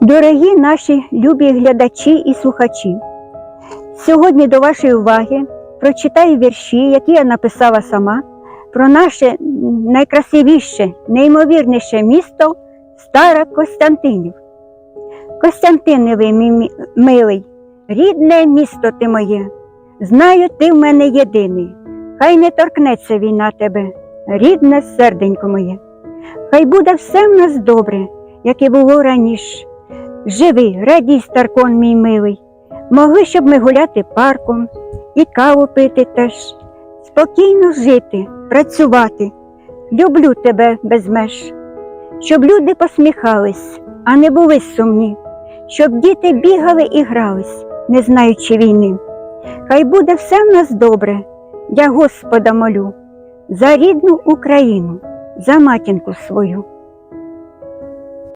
Дорогі наші любі глядачі і слухачі, сьогодні до вашої уваги прочитаю вірші, які я написала сама, про наше найкрасивіше, неймовірніше місто Стара Костянтинів. Костянтинівий мій милий, рідне місто ти моє, знаю, ти в мене єдиний, хай не торкнеться війна тебе, рідне серденько моє. Хай буде все в нас добре, як і було раніше. Живи, радій, старкон мій милий, могли, щоб ми гуляти парком і каву пити теж, спокійно жити, працювати. Люблю тебе без меж, щоб люди посміхались, а не були сумні, щоб діти бігали і грались, не знаючи війни. Хай буде все в нас добре, я Господа молю, за рідну Україну, за матінку свою.